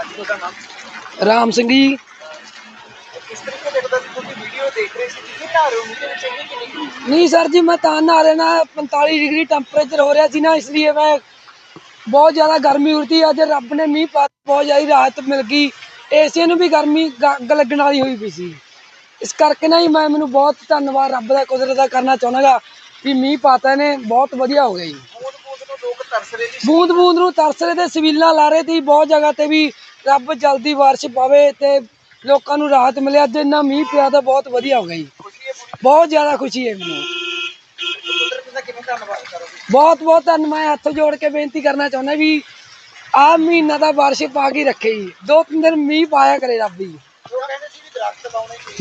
ਹਾਂਜੀ ਤੁਹਾਡਾ ਨਾਮ? ਰਾਮ ਸਿੰਘ ਜੀ। ਕਿਸ ਤਰੀਕੇ ਦੇਖਦਾ ਸੀ ਤੁਸੀਂ ਵੀਡੀਓ ਦੇਖ ਰਹੇ ਸੀ ਕਿੰਨੀ ਨਹਾ ਰਹੇ ਹੋ ਮੀਂਹ ਦੇ ਵਿੱਚ ਇੰਨੀ ਕਿੰਨੀ ਕੁ? ਨਹੀਂ? ਸਰ ਜੀ ਮੈਂ ਤਾਂ ਨਹਾ ਲੈਣਾ 45 ਡਿਗਰੀ ਟੈਂਪਰੇਚਰ ਹੋ ਰਿਹਾ ਸੀ ਨਾ ਇਸ ਲਈ ਮੈਂ ਬਹੁਤ ਜ਼ਿਆਦਾ ਗਰਮੀ ਉਰਦੀ ਅੱਜ ਰੱਬ ਨੇ ਮੀਂਹ ਪਾ ਬਹੁਤ ਜ਼ਿਆਦਾ ਰਾਹਤ ਮਿਲ ਗਈ। ਏਸੀਆਂ ਨੂੰ ਵੀ ਗਰਮੀ ਅੱਗ ਲੱਗਣ ਵਾਲੀ ਹੋਈ ਪਈ ਸੀ। ਇਸ ਕਰਕੇ ਨਾ ਹੀ ਮੈਂ ਮੈਨੂੰ ਬਹੁਤ ਧੰਨਵਾਦ ਰੱਬ ਦਾ ਕੁਦਰਤ ਦਾ ਕਰਨਾ ਚਾਹੁੰਦਾਗਾ ਵੀ ਮੀਂਹ ਪਾਤਾ ਨੇ ਬਹੁਤ ਵਧੀਆ ਹੋ ਗਿਆ ਜੀ। ਬੂੰਦ ਬੂੰਦ ਨੂੰ ਲੋਕ ਤਰਸ ਰਹੇ ਸੀ। ਬੂੰਦ ਬੂੰਦ ਨੂੰ ਤਰਸ ਰਹੇ ਤੇ ਸਵੀਲਾਂ ਲਾ ਰਹੇ ਸੀ ਬਹੁਤ ਜਗ੍ਹਾ ਤੇ ਵੀ ਰੱਬ ਜਲਦੀ ਬਾਰਿਸ਼ ਪਾਵੇ ਤੇ ਲੋਕਾਂ ਨੂੰ ਰਾਹਤ ਮਿਲੇ। ਅੱਜ ਇੰਨਾ ਮੀਂਹ ਪਿਆ ਤਾਂ ਬਹੁਤ ਵਧੀਆ ਹੋ ਗਿਆ ਜੀ। ਬਹੁਤ ਜ਼ਿਆਦਾ ਖੁਸ਼ੀ ਹੈ ਮੈਨੂੰ। ਬਹੁਤ ਬਹੁਤ ਧੰਨ ਮੈਂ ਹੱਥ ਜੋੜ ਕੇ ਬੇਨਤੀ ਕਰਨਾ ਚਾਹੁੰਦਾ ਵੀ ਆਹ ਮਹੀਨਾ ਦਾ ਬਾਰਿਸ਼ ਪਾ ਕੇ ਰੱਖੇ ਜੀ। ਦੋ, ਤਿੰਨ ਦਿਨ ਮੀਂਹ ਪਾਇਆ ਕਰੇ ਰੱਬ ਜੀ। ਉਹ ਵੀ ਲਾਉਣੇ ਚਾਹੀਦੇ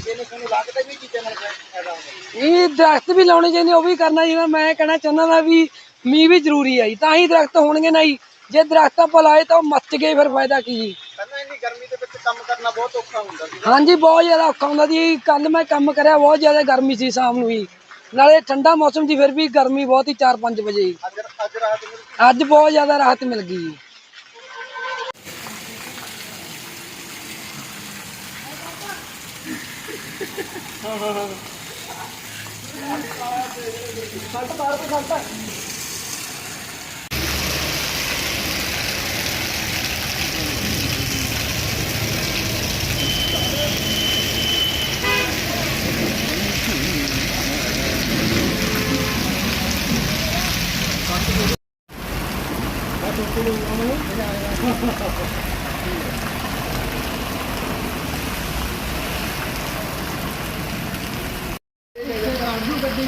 ਇਹ ਦਰਖਤ ਵੀ ਲਾਉਣੇ ਚਾਹੀਦੇ, ਉਹ ਵੀ ਕਰਨਾ ਚਾਹੀਦਾ ਮੈਂ ਕਹਿਣਾ ਚਾਹੁੰਦਾ ਨਾ ਵੀ ਮੀਂਹ ਵੀ ਜ਼ਰੂਰੀ ਹੈ ਜੀ। ਤਾਂ ਹੀ ਦਰਖਤ ਹੋਣਗੇ ਨਾ ਜੀ। ਜੇ ਦਰਖਤ ਆਪਾਂ ਲਾਏ ਤਾਂ ਉਹ ਮੱਚ ਗਏ, ਫਿਰ ਫਾਇਦਾ ਕੀ ਜੀ? ਹਾਂਜੀ ਬਹੁਤ ਜ਼ਿਆਦਾ ਔਖਾ ਹੁੰਦਾ ਸੀ। ਕੱਲ ਮੈਂ ਕੰਮ ਕਰਿਆ ਬਹੁਤ ਜ਼ਿਆਦਾ ਗਰਮੀ ਸੀ ਸ਼ਾਮ ਨੂੰ ਵੀ। ਨਾਲੇ ਠੰਡਾ ਮੌਸਮ ਸੀ ਫਿਰ ਵੀ ਗਰਮੀ ਬਹੁਤ ਹੀ 4-5 ਵਜੇ। ਹੀ। ਅੱਜ ਅੱਜ ਰਾਤ ਨੂੰ ਅੱਜ ਬਹੁਤ ਜ਼ਿਆਦਾ ਰਾਹਤ ਮਿਲ ਗਈ। ਜੀ ਗੱਡੀ